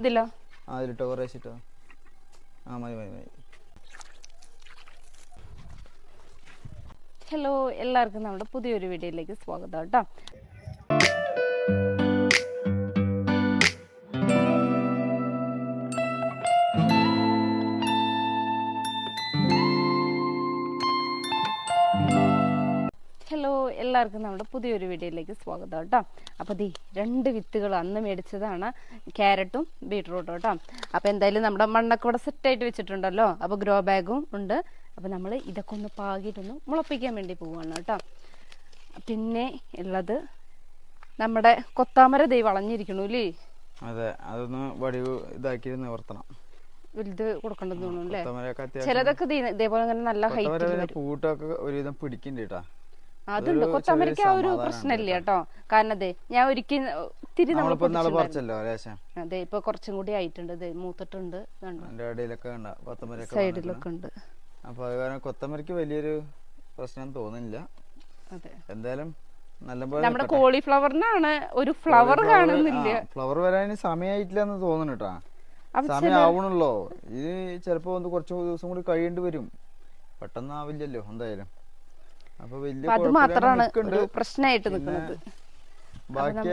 ഇതിലോ? ആ ഇതിലിട്ടോ കുറേശ്ശെ ഇട്ടോ ആ മതി മതി മതി. ഹലോ എല്ലാവർക്കും നമ്മുടെ പുതിയൊരു വീഡിയോയിലേക്ക് സ്വാഗതം കേട്ടോ. എല്ലാവർക്കും നമ്മുടെ പുതിയൊരു വീഡിയോയിലേക്ക് സ്വാഗതം കേട്ടോ. അപ്പോൾ ദീ രണ്ട് വിത്തുകൾ അന്ന് മേടിച്ചതാണ് ക്യാരറ്റും ബീട്രൂട്ടും കേട്ടോ. അപ്പോൾ എന്തായാലും നമ്മുടെ മണ്ണൊക്കെ ഇവിടെ സെറ്റായിട്ട് വെച്ചിട്ടുണ്ടല്ലോ. അപ്പോൾ ഗ്രോ ബാഗും ഉണ്ട്. അപ്പോൾ നമ്മൾ ഇതൊക്കെ ഒന്ന് പാകിയിട്ടൊന്ന് മുളപ്പിക്കാൻ വേണ്ടി പോവുകയാണ് കേട്ടോ. പിന്നെ ഉള്ളത് നമ്മുടെ കൊത്താമര ദൈ വളഞ്ഞിരിക്കണു അല്ലേ? അതെ അതൊന്ന് വടി ഇതാക്കി നിവർത്തണം. വലുത് കൊടുക്കണ്ടെന്ന് തോന്നുന്നു അല്ലേ? ചിലതൊക്കെ ഇതേപോലെ നല്ല ഹൈറ്റ് പൂട്ടൊക്കെ ഒരുവിധം പിടിക്കണ്ട അതുണ്ട്. കൊച്ചു അമേരിക്ക ആ ഒരു പ്രശ്നമില്ല കേട്ടോ. കാരണം അതെ ഞാൻ ഒരിക്കൽ തിരി അതെ ഇപ്പൊ കുറച്ചും കൂടി ആയിട്ടുണ്ട്. ദേ മൂത്തിട്ടുണ്ട് സൈഡിലൊക്കെ ഉണ്ട്. അപ്പൊ അത് കാരണം കൊത്തമരക്ക് വലിയൊരു പ്രശ്നം തോന്നുന്നില്ല. അതെ. എന്തായാലും നമ്മുടെ കോളിഫ്ലവറിനാണ് ഒരു ഫ്ലവർ കാണുന്നില്ല. ഫ്ലവർ വരാൻ സമയമായിട്ടില്ല എന്ന് തോന്നുന്നു കേട്ടാ. അപ്പൊ സമയം ആവണല്ലോ ഇത് ചിലപ്പോ ഒന്ന് കുറച്ച് ദിവസം കൂടി കഴിയേണ്ടി വരും. പെട്ടെന്ന് ആവില്ലല്ലോ എന്തായാലും. അപ്പൊ വലിയ അത് മാത്രമാണ് ഒരു പ്രശ്നമായിട്ട് നിൽക്കുന്നത്. ബാക്കി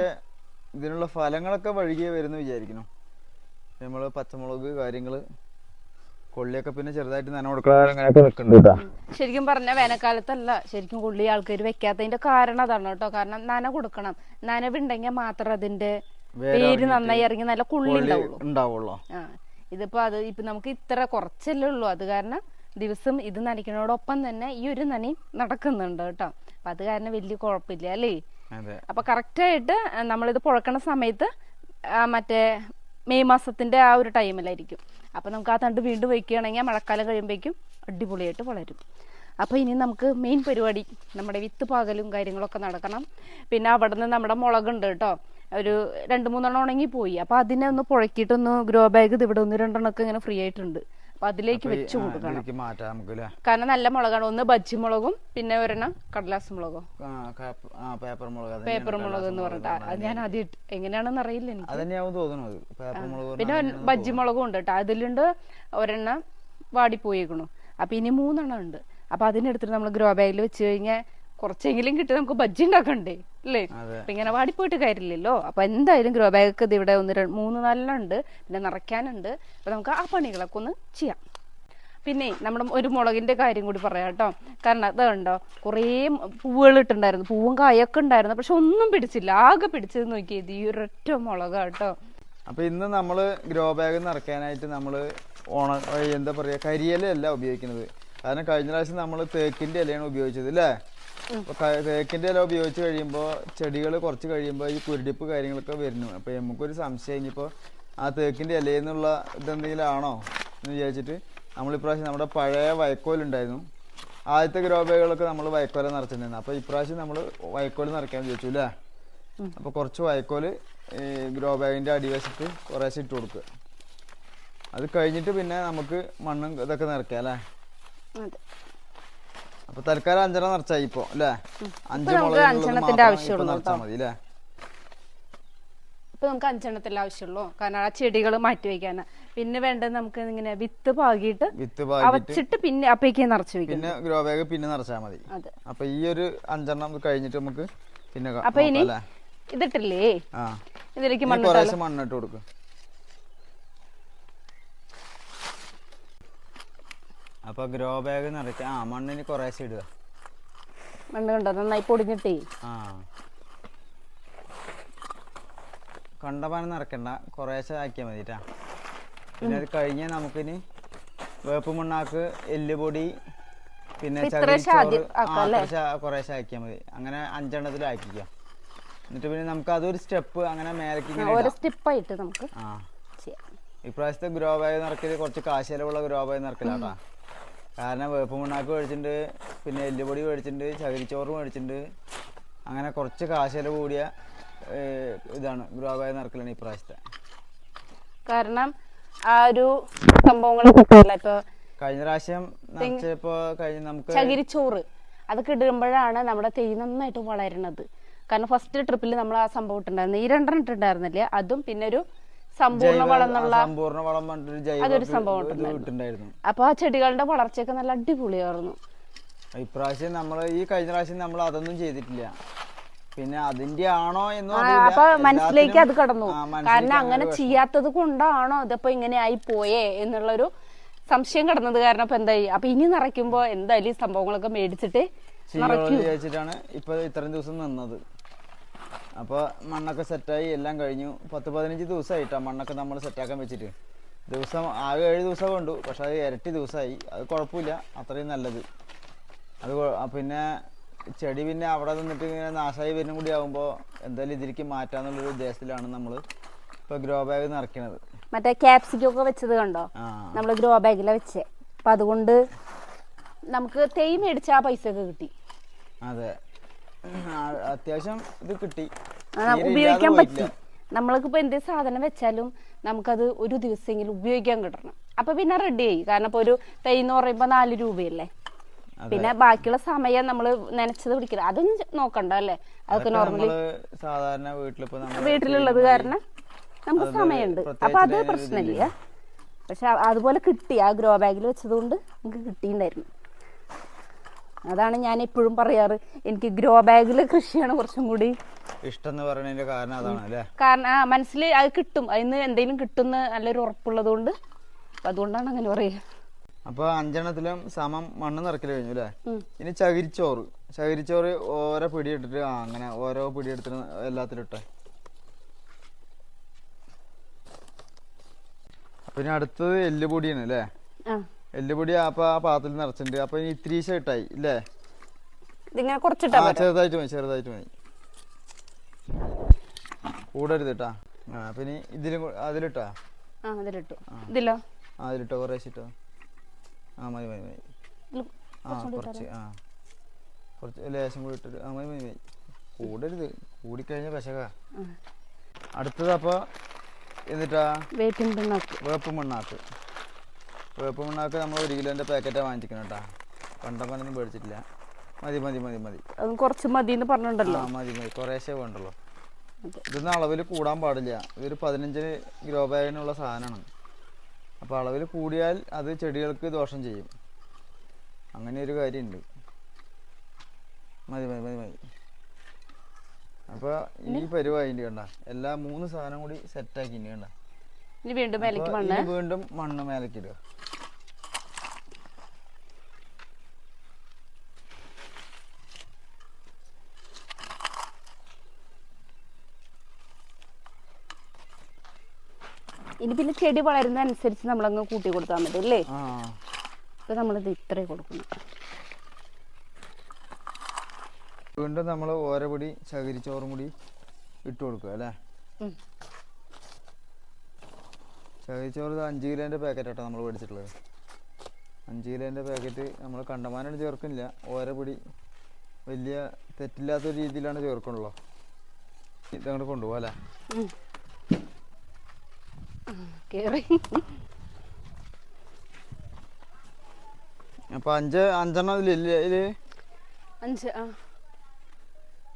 ഇതിനുള്ള ഫലങ്ങളൊക്കെ വഴികെ വരുന്നു വിചാരിക്കണം നമ്മൾ പച്ചമുളക് കാര്യങ്ങൾ കൊള്ളിയൊക്കെ പിന്നെ ചെറുതായിട്ട് നന നിൽക്കുന്നുണ്ട് ശരിക്കും പറഞ്ഞ വേനൽക്കാലത്തല്ല ശരിക്കും കൊള്ളി ആൾക്കാർ വെക്കാത്തതിന്റെ കാരണം അതാണ് കേട്ടോ. കാരണം നന കൊടുക്കണം. നനവുണ്ടെങ്കിൽ മാത്രം അതിന്റെ പേര് നന്നായി ഇറങ്ങി നല്ല കൊള്ളി ഉണ്ടാവുള്ളൂ. ഇതിപ്പോ അത് ഇപ്പൊ നമുക്ക് ഇത്ര കുറച്ചല്ലേ ഉള്ളൂ. അത് കാരണം ദിവസം ഇത് നനയ്ക്കുന്നതോടൊപ്പം തന്നെ ഈ ഒരു നനി നടക്കുന്നുണ്ട് കേട്ടോ. അപ്പൊ അത് കാരണം വലിയ കുഴപ്പമില്ല അല്ലേ? അപ്പൊ കറക്റ്റായിട്ട് നമ്മളിത് പുഴക്കണ സമയത്ത് മറ്റേ മെയ് മാസത്തിന്റെ ആ ഒരു ടൈമിലായിരിക്കും അപ്പൊ നമുക്ക് ആ തണ്ട് വീണ്ടും വയ്ക്കുകയാണെങ്കിൽ മഴക്കാലം കഴിയുമ്പോഴേക്കും അടിപൊളിയായിട്ട് വളരും. അപ്പൊ ഇനി നമുക്ക് മെയിൻ പരിപാടി നമ്മുടെ വിത്ത് പാകലും കാര്യങ്ങളൊക്കെ നടക്കണം. പിന്നെ അവിടെ നിന്ന് നമ്മുടെ മുളകുണ്ട് കേട്ടോ. ഒരു രണ്ട് മൂന്നെണ്ണം ഉണങ്ങി പോയി അപ്പൊ അതിനെ ഒന്ന് പുഴക്കിയിട്ടൊന്ന് ഗ്രോ ബാഗ് ഇത് ഇവിടെ ഒന്ന് രണ്ടെണ്ണമൊക്കെ ഇങ്ങനെ ഫ്രീ ആയിട്ടുണ്ട്. അപ്പൊ അതിലേക്ക് വെച്ച് കൊടുക്കണം. കാരണം നല്ല മുളകാണ്. ഒന്ന് ബജ്ജി മുളകും പിന്നെ ഒരെണ്ണം കടലാസ് മുളകും? പേപ്പർ മുളക് പേപ്പർ മുളക് എന്ന് പറഞ്ഞിട്ട്. അത് ഞാൻ ആദ്യം എങ്ങനെയാണെന്ന് അറിയില്ല എനിക്ക്. പിന്നെ ബജ്ജി മുളകും ഉണ്ട് കേട്ടോ. അതിലുണ്ട് ഒരെണ്ണം വാടിപ്പോയേക്കണു. അപ്പൊ ഇനി മൂന്നെണ്ണം ഉണ്ട്. അപ്പൊ അതിനെടുത്തിട്ട് നമ്മൾ ഗ്രോ ബാഗിൽ വെച്ച് കഴിഞ്ഞാൽ കുറച്ചെങ്കിലും കിട്ടി നമുക്ക് ബജ്ജി ഉണ്ടാക്കണ്ടേ? അല്ലേ? ഇങ്ങനെ വാടിപ്പോയിട്ട് കാര്യമില്ലല്ലോ. അപ്പൊ എന്തായാലും ഗ്രോ ബാഗ് ഇത് ഇവിടെ ഒന്ന് രണ്ട് മൂന്ന് നാലെണ്ണം ഉണ്ട് പിന്നെ നിറയ്ക്കാനുണ്ട്. അപ്പൊ നമുക്ക് ആ പണികളൊക്കെ ഒന്ന് ചെയ്യാം. പിന്നെ നമ്മുടെ ഒരു മുളകിന്റെ കാര്യം കൂടി പറയാം കേട്ടോ. കാരണം അത് കണ്ടോ? കുറേ പൂവുകൾ ഇട്ടുണ്ടായിരുന്നു പൂവും കായൊക്കെ ഉണ്ടായിരുന്നു. പക്ഷെ ഒന്നും പിടിച്ചില്ല. ആകെ പിടിച്ചത് നോക്കിയത് ഈ ഒരൊറ്റ മുളക കേട്ടോ. അപ്പൊ ഇന്ന് നമ്മൾ ഗ്രോ ബാഗ് നിറയ്ക്കാനായിട്ട് നമ്മൾ ഓണ എന്താ പറയാ കരിയിലല്ല ഉപയോഗിക്കുന്നത്. കാരണം കഴിഞ്ഞ പ്രാവശ്യം നമ്മൾ തേക്കിന്റെ ഇലയാണ് ഉപയോഗിച്ചത് അല്ലേ തേക്കിന്റെ ഇല ഉപയോഗിച്ച് കഴിയുമ്പോൾ ചെടികൾ കുറച്ച് കഴിയുമ്പോൾ ഈ കുരുടിപ്പ് കാര്യങ്ങളൊക്കെ വരുന്നു. അപ്പൊ നമുക്കൊരു സംശയം ഇനിയിപ്പോ ആ തേക്കിന്റെ ഇലയിൽ നിന്നുള്ള ഇതെന്തെങ്കിലും ആണോ എന്ന് വിചാരിച്ചിട്ട് നമ്മൾ ഇപ്രാവശ്യം നമ്മുടെ പഴയ വൈക്കോലുണ്ടായിരുന്നു ആദ്യത്തെ ഗ്രോബകളൊക്കെ നമ്മൾ വൈക്കോല നിറച്ചിട്ടുണ്ടായിരുന്നു. അപ്പൊ ഇപ്രാവശ്യം നമ്മൾ വൈക്കോൽ നിറയ്ക്കാൻ ചോദിച്ചു അല്ലേ അപ്പൊ കുറച്ച് വൈക്കോൽ ഈ ഗ്രോ ബാഗിന്റെ അടിവശത്ത് കുറേശ്ശെ ഇട്ട് കൊടുക്കുക അത് കഴിഞ്ഞിട്ട് പിന്നെ നമുക്ക് മണ്ണും ഇതൊക്കെ നിറയ്ക്കാം അല്ലേ അപ്പൊ തൽക്കാലം അഞ്ചെണ്ണം നിറച്ചായി ഇപ്പൊ അല്ലേ? അഞ്ച് അഞ്ചെണ്ണത്തിന്റെ ആവശ്യമുള്ളൂ നിറച്ചാൽ മതി അല്ലേ ഇപ്പൊ നമുക്ക് അഞ്ചെണ്ണത്തിന്റെ ആവശ്യമുള്ളൂ. കാരണം ആ ചെടികൾ മാറ്റി വെക്കാനാ പിന്നെ വേണ്ടത് നമുക്ക് ഇങ്ങനെ വിത്ത് പാകിയിട്ട് വിത്ത് പാകിട്ട് പിന്നെ അപ്പേക്ക് നിറച്ച് വെക്കും പിന്നെ ഗ്രോ ബാഗ് പിന്നെ നിറച്ചാൽ മതി. അപ്പൊ ഈ ഒരു അഞ്ചെണ്ണം കഴിഞ്ഞിട്ട് നമുക്ക് പിന്നെ അപ്പൊ ഇനി ഇതിട്ടില്ലേ? ഇതിലേക്ക് മണ്ണിട്ട് കൊടുക്കും. അപ്പൊ ഗ്രോ ബാഗ് നിറച്ച് ആ മണ്ണിന് കുറേശ്ശെ ഇടുക മണ്ണ് കണ്ടോ? നന്നായി പൊടിഞ്ഞിട്ടേ. ആ. കണ്ടമാനം നിറക്കണ്ട കുറേശ്ശെ ആക്കിയാൽ മതിട്ടാ പിന്നെ അത് കഴിഞ്ഞാൽ നമുക്കിനി വേപ്പ് മണ്ണാക്ക് എല്ലുപൊടി പിന്നെ കൊറേശ്ശെ? കുറേശ്ശെ ആക്കിയാൽ മതി. അങ്ങനെ അഞ്ചെണ്ണത്തിൽ ആക്കിക്കാം. എന്നിട്ട് പിന്നെ നമുക്ക് അതൊരു സ്റ്റെപ്പ് അങ്ങനെ മേലേക്ക് ഇങ്ങനെ. സ്റ്റെപ്പായിട്ട് നമുക്ക് ആ. ഇപ്രാവശ്യത്തെ ഗ്രോ ബാഗ് നിറക്കൽ കുറച്ച് കാശിലവുള്ള ഗ്രോ ബാഗ് നിറക്കലാട്ടാ കാരണം വേപ്പ് മണ്ണാക്ക് മേടിച്ചിട്ടുണ്ട് പിന്നെ എല്ലുപൊടി മേടിച്ചിട്ടുണ്ട് ചകിരിച്ചോറ് മേടിച്ചിട്ടുണ്ട്. അങ്ങനെ കുറച്ച് കാശില കൂടിയ ഇതാണ് ഗ്രോബായ ബാഗ് ഈ പ്രാവശ്യത്തെ. കാരണം ആ ഒരു കിട്ടില്ല ഇപ്പൊ കഴിഞ്ഞ പ്രാവശ്യം നിറച്ചപ്പോ കഴിഞ്ഞ നമുക്ക് ചകിരിച്ചോറ് അതൊക്കെ ഇടുമ്പോഴാണ് നമ്മുടെ തെയ്യ് നന്നായിട്ട് വളരുന്നത്. കാരണം ഫസ്റ്റ് ട്രിപ്പിൽ നമ്മൾ ആ സംഭവം ഇട്ടുണ്ടായിരുന്നു ഈ രണ്ടെണ്ണം ഇട്ടുണ്ടായിരുന്നില്ല അതും പിന്നെ ഒരു സമ്പൂർണ വളം എന്നുള്ള സമ്പൂർണ വളം പറഞ്ഞിട്ടൊരു ജൈവ അതൊരു സംഭവം ഉണ്ടായിരുന്നു അപ്പൊ ആ ചെടികളുടെ വളർച്ചയൊക്കെ നല്ല അടിപൊളിയായിരുന്നു. ഇപ്രാവശ്യം നമ്മൾ ഈ കഴിഞ്ഞ പ്രാവശ്യം നമ്മൾ അതൊന്നും ചെയ്തിട്ടില്ല. പിന്നെ അതിന്റെ ആണോ എന്ന് അപ്പൊ മനസ്സിലേക്ക് അത് കടന്നു. കാരണം അങ്ങനെ ചെയ്യാത്തത് കൊണ്ടാണോ ഇതിപ്പോ ഇങ്ങനെ ആയി പോയേ എന്നുള്ളൊരു സംശയം കടന്നത് കാരണം ഇപ്പൊ എന്തായി? അപ്പൊ ഇനി നിറയ്ക്കുമ്പോ എന്തായാലും ഈ സംഭവങ്ങളൊക്കെ മേടിച്ചിട്ട് വിചാരിച്ചിട്ടാണ് ഇപ്പൊ ഇത്രയും ദിവസം നിന്നത്. അപ്പൊ മണ്ണൊക്കെ സെറ്റായി എല്ലാം കഴിഞ്ഞു. പത്ത് പതിനഞ്ച് ദിവസമായിട്ടാ മണ്ണൊക്കെ നമ്മൾ സെറ്റാക്കാൻ വെച്ചിട്ട്. ദിവസം ആകെ ഏഴ് ദിവസം കൊണ്ടു പക്ഷെ അത് ഇരട്ടി ദിവസമായി അത് കുഴപ്പമില്ല അത്രയും നല്ലത്. അത് പിന്നെ ചെടി പിന്നെ അവിടെ നിന്നിട്ട് ഇങ്ങനെ നാശമായി വരുന്ന കൂടി ആകുമ്പോൾ എന്തായാലും ഇതിലേക്ക് മാറ്റാന്നുള്ളൊരു ഉദ്ദേശത്തിലാണ് നമ്മൾ ഇപ്പൊ ഗ്രോ ബാഗ് നിറയ്ക്കണത്. മറ്റേ ക്യാപ്സിക്കൊക്കെ വെച്ചത് കണ്ടോ? നമ്മൾ ഗ്രോ ബാഗിലാണ് വെച്ചേ. അപ്പൊ അതുകൊണ്ട് നമുക്ക് തേയ് മേടിച്ച ആ പൈസ ഒക്കെ കിട്ടി. അതെ. അത്യാവശ്യം ഇത് കിട്ടി. ആ, ഉപയോഗിക്കാൻ. പറ്റി. നമ്മൾക്കിപ്പോ എന്ത് സാധനം വെച്ചാലും നമുക്കത് ഒരു ദിവസമെങ്കിലും ഉപയോഗിക്കാൻ കിട്ടണം. അപ്പൊ പിന്നെ റെഡി ആയി. കാരണം ഇപ്പൊ ഒരു തൈ എന്ന് പറയുമ്പോ നാല് രൂപയല്ലേ? പിന്നെ ബാക്കിയുള്ള സമയം നമ്മൾ നനച്ചത് പിടിക്കില്ല അതൊന്നും നോക്കണ്ട അല്ലേ? അതൊക്കെ നോർമലി സാധാരണ വീട്ടിലുള്ളത് കാരണം നമുക്ക് സമയമുണ്ട്. അപ്പൊ അത് പ്രശ്നമില്ല. പക്ഷെ അതുപോലെ കിട്ടി. ആ ഗ്രോ ബാഗിൽ വെച്ചതുകൊണ്ട് നമുക്ക് കിട്ടിയിട്ടുണ്ടായിരുന്നു. അതാണ് ഞാൻ എപ്പോഴും പറയാറ്. എനിക്ക് ഗ്രോ ബാഗിൽ കൃഷിയാണ് കുറച്ചും കൂടി ഇഷ്ടം പറയുന്നതിന്റെ കാരണം അതാണ് അല്ലേ? കാരണം ആ മനസ്സിൽ അത് കിട്ടും. അതിന് എന്തെങ്കിലും കിട്ടുന്ന നല്ലൊരു ഉറപ്പുള്ളത് കൊണ്ട് അതുകൊണ്ടാണ് അങ്ങനെ പറയുക അപ്പൊ അഞ്ചെണ്ണത്തിലും സമം മണ്ണ് നിറക്കൽ കഴിഞ്ഞു അല്ലേ? ഇനി ചകിരിച്ചോറ്. ചകിരിച്ചോറ് ഓരോ പിടി ആ അങ്ങനെ ഓരോ പിടി എടുത്തിട്ട് എല്ലാത്തിലും ഇട്ടെ. പിന്നെ അടുത്തത് എല്ലുപൊടിയാണ് അല്ലേ? എല്ലുപൊടി അപ്പൊ ആ പാത്രത്തിൽ നിറച്ചിട്ടുണ്ട്. അപ്പൊ ഇനി ഇത്തിരീശ ഇട്ടായി ഇല്ലേ? ഇതിങ്ങനെ കുറച്ചിട്ടാ ചെറുതായിട്ട് മതി ചെറുതായിട്ട് മതി. കൂടരുത് കേട്ടാ ആ പിന്നെ ഇതിലും അതിലിട്ടാ? ആ അതിലിട്ടു. ഇതിലോ? ആ അതിലിട്ടോ കുറേശ്ശെ ഇട്ടോ. ആ മതി മതി മതി. ആ കുറച്ച് ആ. കുറച്ച് ലേശം കൂടി ഇട്ടിട്ട് ആ മതി മതി മതി. കൂടരുത്. കൂടിക്കഴിഞ്ഞാൽ പശക. ആ. അടുത്തത് അപ്പോൾ എന്നിട്ടാ? വേപ്പിൻ പിണ്ണാക്ക്. വേപ്പ് മണ്ണാക്ക് വേപ്പ് മണ്ണാക്ക് നമ്മൾ ഒരു കിലോന്റെ പാക്കറ്റാണ് വാങ്ങിച്ചിരിക്കണം പണ്ടൊക്കെ പണ്ടപ്പനൊന്നും മേടിച്ചിട്ടില്ല. മതി മതി മതി മതി. കുറച്ച് മതി എന്ന് പറഞ്ഞിട്ടുണ്ടല്ലോ. ആ മതി മതി. കുറേശ്ശേ വേണ്ടല്ലോ. ഇതൊന്നും അളവിൽ കൂടാൻ പാടില്ല. ഇതൊരു പതിനഞ്ച് ഗ്രോ ബാഗിനുള്ള സാധനമാണ്. അപ്പോൾ അളവിൽ കൂടിയാൽ അത് ചെടികൾക്ക് ദോഷം ചെയ്യും. അങ്ങനെ ഒരു കാര്യമുണ്ട്. മതി മതി മതി മതി. അപ്പോൾ ഈ പരിപാടി കണ്ട. എല്ലാ മൂന്ന് സാധനം കൂടി സെറ്റാക്കി ഇനി കണ്ട. വീണ്ടും വീണ്ടും മണ്ണ് മേലേക്ക് ഇടുക. ഇനി പിന്നെ ചെടി വളരുന്ന അനുസരിച്ച് നമ്മളങ്ങ് കൂട്ടി കൊടുത്താൽ മതി അല്ലേ? ഇപ്പൊ നമ്മളിത് ഇത്രേ കൊടുക്കുന്നു വീണ്ടും നമ്മൾ ഓരോ പൊടി ചകിരിച്ചോറും കൂടി ഇട്ട് കൊടുക്കുക അല്ലേ? ശകരിച്ചോറ് ചകിരിച്ചോറ് കിലോന്റെ അഞ്ച് കിലോന്റെ പാക്കറ്റാട്ടോ നമ്മൾ മേടിച്ചിട്ടുള്ളത്. അഞ്ച് കിലോന്റെ പാക്കറ്റ് നമ്മൾ കണ്ടമാനം ചേർക്കുന്നില്ല. ഓരോ പൊടി വലിയ തെറ്റില്ലാത്ത രീതിയിലാണ് ചേർക്കണല്ലോ ഇതങ്ങോട്ട് കൊണ്ടുപോകാം അല്ലേ? കേറി. അപ്പോൾ അഞ്ച് അഞ്ചെണ്ണം ഇതിലില്ലേ ഇതിൽ അഞ്ച് ആ.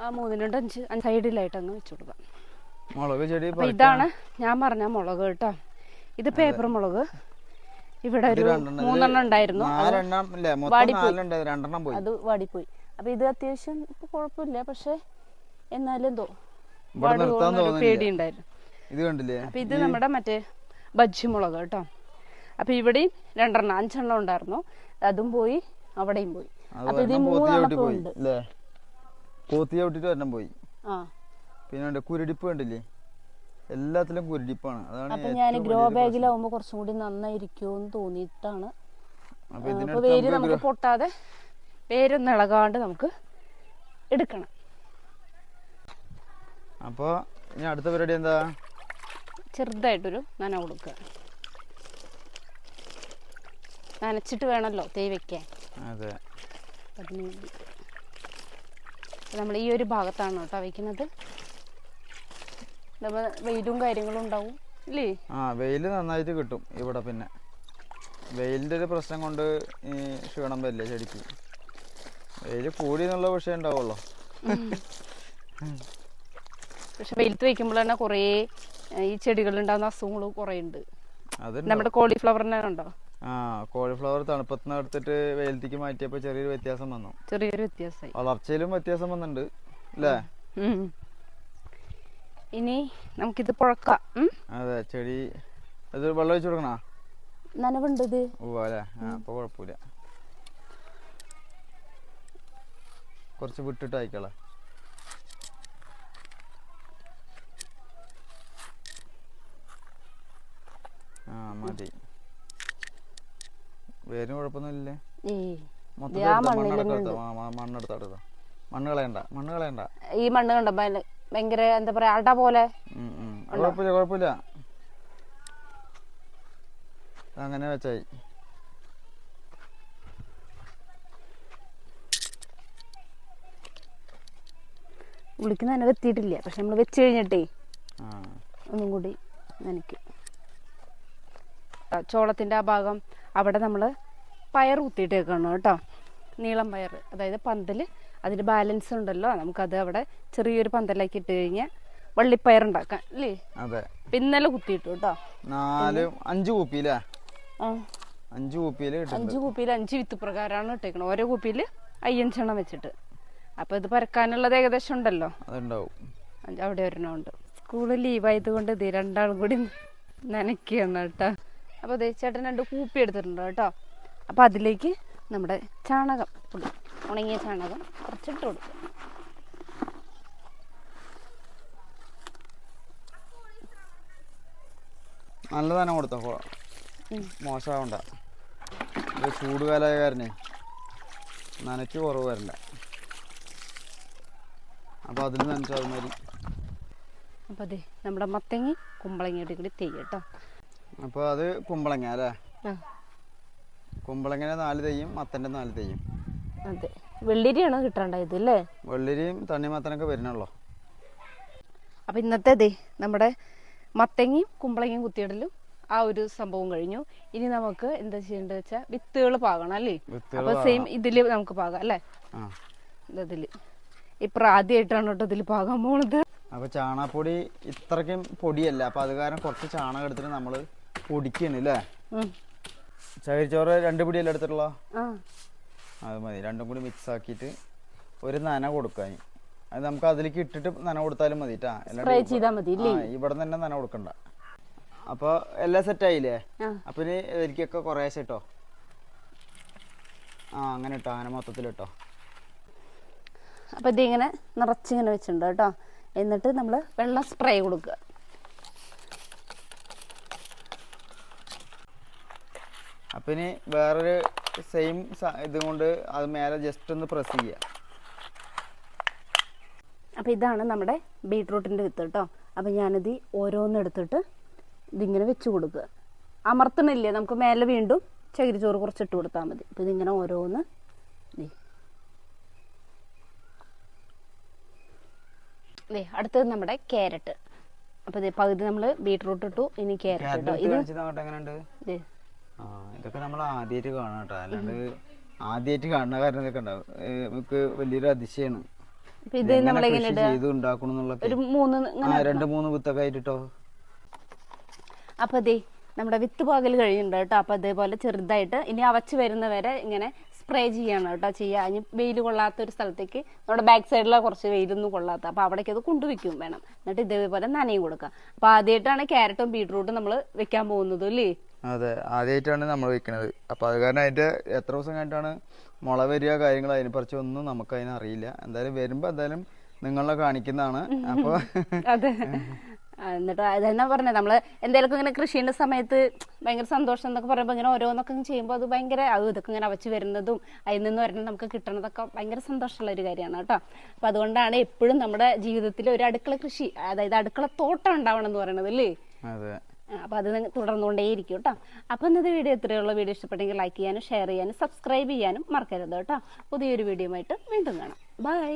ആ മൂന്നിലുണ്ട് അഞ്ച് സൈഡിലായിട്ട് അങ്ങ് വെച്ചു കൊടുക്കാം. മുളക് ചെടി അപ്പൊ ഇതാണ് ഞാൻ പറഞ്ഞ മുളക് കേട്ടോ. ഇത് പേപ്പർ മുളക്. ഇവിടെ ഒരു മൂന്നെണ്ണം ഉണ്ടായിരുന്നു. അത് വാടിപ്പോയി. നാലെണ്ണം രണ്ടെണ്ണം പോയി. അത് വാടിപ്പോയി. അപ്പൊ ഇത് അത്യാവശ്യം ഇപ്പൊ കുഴപ്പമില്ല. പക്ഷെ എന്നാലും എന്തോ. പേടിയുണ്ടായിരുന്നു. ഇത് കണ്ടില്ലേ? അപ്പൊ ഇത് നമ്മുടെ മറ്റേ ബജ്ജി മുളക് കേട്ടോ. അപ്പൊ ഇവിടെയും രണ്ടെണ്ണം അഞ്ചെണ്ണം ഉണ്ടായിരുന്നു. അതും പോയി അവിടെയും പോയി. അപ്പൊ ഇത് ഒരെണ്ണം പോത്തി ചവിട്ടി മൂന്നെണ്ണം പോയി ഒരെണ്ണം പിന്നെ കുരുടിപ്പ് കണ്ടില്ലേ? എല്ലാത്തിലും കുരുടിപ്പാണ്. അതാണ് ഞാൻ ഗ്രോ ബാഗിലാവുമ്പോ കുറച്ചും കൂടി നന്നായിരിക്കുമെന്ന് തോന്നിയിട്ടാണ്. വേര് നമുക്ക് പൊട്ടാതെ വേരൊന്നും ഇളകാണ്ട് നമുക്ക് എടുക്കണം. അപ്പൊ ഇനി അടുത്ത പരിപാടി എന്താ? ചെറുതായിട്ടൊരു നന കൊടുക്കുക. നനച്ചിട്ട് വേണമല്ലോ തേ വെക്കാൻ. അതെ. അതിന് വേണ്ടി. നമ്മൾ ഈ ഒരു ഭാഗത്താണ് കേട്ടോ വയ്ക്കുന്നത് നമ്മൾ വെയിലും കാര്യങ്ങളും ഉണ്ടാവും ഇല്ലേ? ആ വെയിൽ നന്നായിട്ട് കിട്ടും ഇവിടെ പിന്നെ. വെയിലിന്റെ ഒരു പ്രശ്നം കൊണ്ട് ഈ ക്ഷീണം വരില്ല ചെടിക്ക് വെയിൽ കൂടി എന്നുള്ള വിഷയം ഉണ്ടാവുള്ളൂ പക്ഷെ വെയിലത്ത് തന്നെ കുറേ ഈ ചെടികളിലുണ്ടാകുന്ന അസുഖങ്ങൾ കുറേ ഉണ്ട് നമ്മുടെ കോളിഫ്ലവറിനെ ഉണ്ടോ? ആ കോളിഫ്ലവർ തണുപ്പത്തിന് എടുത്തിട്ട് വെയിലത്തേക്ക് മാറ്റിയപ്പോ ചെറിയൊരു വ്യത്യാസം വന്നു. ചെറിയൊരു വ്യത്യാസമായി. വളർച്ചയിലും വ്യത്യാസം വന്നിട്ടുണ്ട് അല്ലേ. ഇനി നമുക്കിത് പുഴക്കാം? അതെ ചെടി ഇത് വെള്ളം ഒഴിച്ചു കൊടുക്കണോ? നനവുണ്ട് ഇത്. ഓ അല്ലേ? ആ അപ്പോൾ കുഴപ്പമില്ല. കുറച്ച് വിട്ടിട്ട് അയക്കള ആ മതി വേരിന് കുഴപ്പമൊന്നുമില്ലേ ഏയ് മൊത്തത്തിൽ ഇത് ആ എടുത്തോ, മണ്ണിൽ മണ്ണെടുത്ത് തന്നെ ആ, എടുത്തോ? മണ്ണ് കളയണ്ട മണ്ണ് കളയണ്ട. ഈ മണ്ണ് കണ്ട? ഭയങ്കര എന്താ പറയാ അട പോലെ. കുഴപ്പമില്ല കുഴപ്പമില്ല. അങ്ങനെ വെച്ചായി. വിളിക്കുന്ന നനവ് എത്തിയിട്ടില്ല പക്ഷെ നമ്മൾ വെച്ച് കഴിഞ്ഞിട്ടേ ഒന്നും കൂടി നനയ്ക്കും. ചോളത്തിന്റെ ആ ഭാഗം അവിടെ നമ്മൾ പയർ കുത്തിയിട്ടേക്കാണ് കേട്ടോ. നീളം പയർ അതായത് പന്തൽ അതിന്റെ ബാലൻസ് ഉണ്ടല്ലോ. നമുക്കത് അവിടെ ചെറിയൊരു പന്തലാക്കി ഇട്ട് കഴിഞ്ഞാൽ വള്ളിപ്പയർ ഉണ്ടാക്കാം അല്ലേ? അതെ. പിന്നലെ കുത്തിയിട്ടു കേട്ടോ. നാല് അഞ്ച് കുപ്പിയില്ലേ അഞ്ച് കുപ്പിയിൽ അഞ്ച് കുപ്പിയിൽ അഞ്ച് വിത്ത് പ്രകാരമാണ് ഇട്ടേക്കണത്. ഓരോ കുപ്പിയിൽ അയ്യഞ്ചെണ്ണം വെച്ചിട്ട്. അപ്പൊ ഇത് പരക്കാനുള്ളത് ഏകദേശം ഉണ്ടല്ലോ? അവിടെ ഒരെണ്ണം ഉണ്ട്. സ്കൂളിൽ സ്കൂൾ ലീവായത് കൊണ്ട് ഇത് രണ്ടാളും കൂടി നനയ്ക്കുകയാണ് കേട്ടോ. അപ്പോൾ ദേ ചേട്ടൻ രണ്ട് കൂപ്പി എടുത്തിട്ടുണ്ട് കേട്ടോ. അപ്പോൾ അതിലേക്ക് നമ്മുടെ ചാണകം പൊടി ഉണങ്ങിയ ചാണകം കുറച്ചിട്ട് കൊടുക്കും നല്ല തന്നെ കൊടുത്തോ? മോശാവണ്ട മോശമാവണ്ട. ചൂട് ചൂടുകാലമായ കാരനെ നനയ്ക്ക് കുറവ് വരണ്ട അപ്പോൾ അതിന് നനച്ചാൽ മതി. അപ്പോൾ അതെ നമ്മുടെ മത്തങ്ങി കുമ്പളങ്ങിയോട് കൂടി തെയ്യം കേട്ടോ. അപ്പോൾ അത് കുമ്പളങ്ങ അല്ലേ? കുമ്പളങ്ങനെ നാല് തെയ്യും മത്തന്റെ നാല് തെയ്യും അതെ. വെള്ളിരിയാണ് കിട്ടാണ്ടായത് അല്ലേ? വെള്ളരിയും തണ്ണിമത്തനൊക്കെ വരുന്നുള്ളൂ. അപ്പോൾ ഇന്നത്തെ ദേ നമ്മുടെ മത്തങ്ങയും കുമ്പളങ്ങയും കുത്തിയിടലും ആ ഒരു സംഭവം കഴിഞ്ഞു. ഇനി നമുക്ക് എന്താ ചെയ്യേണ്ടത് വെച്ചാൽ വിത്തുകൾ പാകണം അല്ലേ? അപ്പൊ സെയിം ഇതിൽ നമുക്ക് പാകാം അല്ലേ? ഇതിൽ. ഇപ്പൊ ആദ്യമായിട്ടാണ് കേട്ടോ ഇതിൽ പാകാൻ പോണത്. അപ്പൊ ചാണാപ്പൊടി ഇത്രക്കും പൊടിയല്ല. അപ്പൊ അത് കാരണം കുറച്ച് ചാണകം എടുത്തിട്ട് നമ്മൾ പൊടിക്കുകയാണ് അല്ലേ. ചകിരിച്ചോറ് രണ്ട് പിടിയല്ലേ എടുത്തിട്ടുള്ള? അത് മതി. രണ്ടും കൂടി മിക്സ് ആക്കിയിട്ട് ഒരു നന കൊടുക്കാൻ അത് നമുക്ക് അതിലേക്ക് ഇട്ടിട്ട് നന കൊടുത്താലും മതി ഇവിടെ തന്നെ നന കൊടുക്കണ്ട. അപ്പൊ എല്ലാം സെറ്റ് ആയില്ലേ? അപ്പൊ ഇനി ഇതിലേക്കൊക്കെ കുറേശ്ശെ ഇട്ടോ? ആ അങ്ങനെ ഇട്ടോ. അങ്ങനെ മൊത്തത്തിൽ ഇട്ടോ. അപ്പൊ ഇതിങ്ങനെ നിറച്ചിങ്ങനെ വെച്ചിട്ടുണ്ട് കേട്ടോ. എന്നിട്ട് നമ്മൾ വെള്ളം സ്പ്രേ കൊടുക്കുക. ഇനി വേറൊരു സെയിം ഇതുകൊണ്ട് അത് മേലെ ജസ്റ്റ് ഒന്ന് പ്രസ് ചെയ്യുക അപ്പം ഇതാണ് നമ്മുടെ ബീട്രൂട്ടിന്റെ വിത്ത് കേട്ടോ അപ്പം ഞാനിത് ഓരോന്ന് എടുത്തിട്ട് ഇതിങ്ങനെ വെച്ച് കൊടുക്കുക. അമർത്തണില്ലേ? നമുക്ക് മേലെ വീണ്ടും ചകിരിച്ചോറ് കുറച്ചിട്ട് കൊടുത്താൽ മതി. അപ്പം ഇതിങ്ങനെ ഓരോന്ന്. ദേ. അടുത്തത് നമ്മുടെ ക്യാരറ്റ്. അപ്പോൾ ഇതേ പകുതി നമ്മൾ ബീട്രൂട്ട് ഇട്ടു ഇനി ക്യാരറ്റ് ഇട്ടോ ഇത് ഇതൊക്കെ നമ്മൾ ആദ്യമായിട്ട് കാണാം കേട്ടോ അല്ലാണ്ട് ആദ്യമായിട്ട് കാണുന്ന കാരണം ഇതൊക്കെ ഉണ്ടാവും. നമുക്ക് വലിയൊരു അതിശയാണ്. അപ്പൊ ചെയ്ത് ഉണ്ടാക്കണം എന്നുള്ള രണ്ട് മൂന്ന് വിത്തൊക്കെ ആയിട്ടോ അപ്പോൾ ദേ നമ്മുടെ വിത്ത് പാകൽ കഴിയുന്നുണ്ട് കേട്ടോ അപ്പോൾ അതേപോലെ ചെറുതായിട്ട് ഇനി അവച്ച് വരുന്നവരെ ഇങ്ങനെ സ്പ്രേ ചെയ്യണം കേട്ടോ ചെയ്യുക ഇനി വെയിൽ കൊള്ളാത്ത ഒരു സ്ഥലത്തേക്ക് നമ്മുടെ ബാക്ക് സൈഡിലെ കുറച്ച് വെയിലൊന്നും കൊള്ളാത്ത. അപ്പോൾ അവിടേക്ക് അത് കൊണ്ടുവയ്ക്കും വേണം. എന്നിട്ട് ഇതേപോലെ നനയും കൊടുക്കുക അപ്പോൾ ആദ്യമായിട്ടാണ് ക്യാരറ്റും ബീട്രൂട്ടും നമ്മൾ വെക്കാൻ പോകുന്നത് അല്ലേ? അതെ ആദ്യമായിട്ടാണ് നമ്മൾ വെക്കണത്. അപ്പോൾ അത് കാരണം അതിന്റെ എത്ര ദിവസം കഴിഞ്ഞിട്ടാണ് മുള വരിക കാര്യങ്ങൾ അതിനെ പറിച്ച് ഒന്നും നമുക്ക് അതിന് അറിയില്ല. എന്തായാലും വരുമ്പോ എന്തായാലും നിങ്ങളെ കാണിക്കുന്നതാണ്. അപ്പൊ അതെ. എന്നിട്ട് അതെന്നാ പറഞ്ഞത് നമ്മൾ എന്തെങ്കിലും ഇങ്ങനെ കൃഷിയുടെ സമയത്ത് ഭയങ്കര സന്തോഷം എന്നൊക്കെ പറയുമ്പോൾ ഇങ്ങനെ ഓരോന്നൊക്കെ ചെയ്യുമ്പോൾ അത് ഭയങ്കര അത് ഇതൊക്കെ ഇങ്ങനെ അവച്ച് വരുന്നതും അതിൽ നിന്ന് വരുന്നത് നമുക്ക് കിട്ടുന്നതൊക്കെ ഭയങ്കര സന്തോഷമുള്ള ഒരു കാര്യമാണ് കേട്ടോ. അപ്പൊ അതുകൊണ്ടാണ് എപ്പോഴും നമ്മുടെ ജീവിതത്തിൽ ഒരു അടുക്കള കൃഷി അതായത് അടുക്കള തോട്ടം ഉണ്ടാവണം എന്ന് പറയണത് അല്ലേ? അപ്പോൾ അത് തുടർന്നുകൊണ്ടേയിരിക്കും കേട്ടോ അപ്പോൾ ഇന്നത്തെ വീഡിയോ എത്രയുള്ള വീഡിയോ ഇഷ്ടപ്പെട്ടെങ്കിൽ ലൈക്ക് ചെയ്യാനും ഷെയർ ചെയ്യാനും സബ്സ്ക്രൈബ് ചെയ്യാനും മറക്കരുത് കേട്ടോ പുതിയൊരു വീഡിയോ ആയിട്ട് വീണ്ടും കാണാം. ബൈ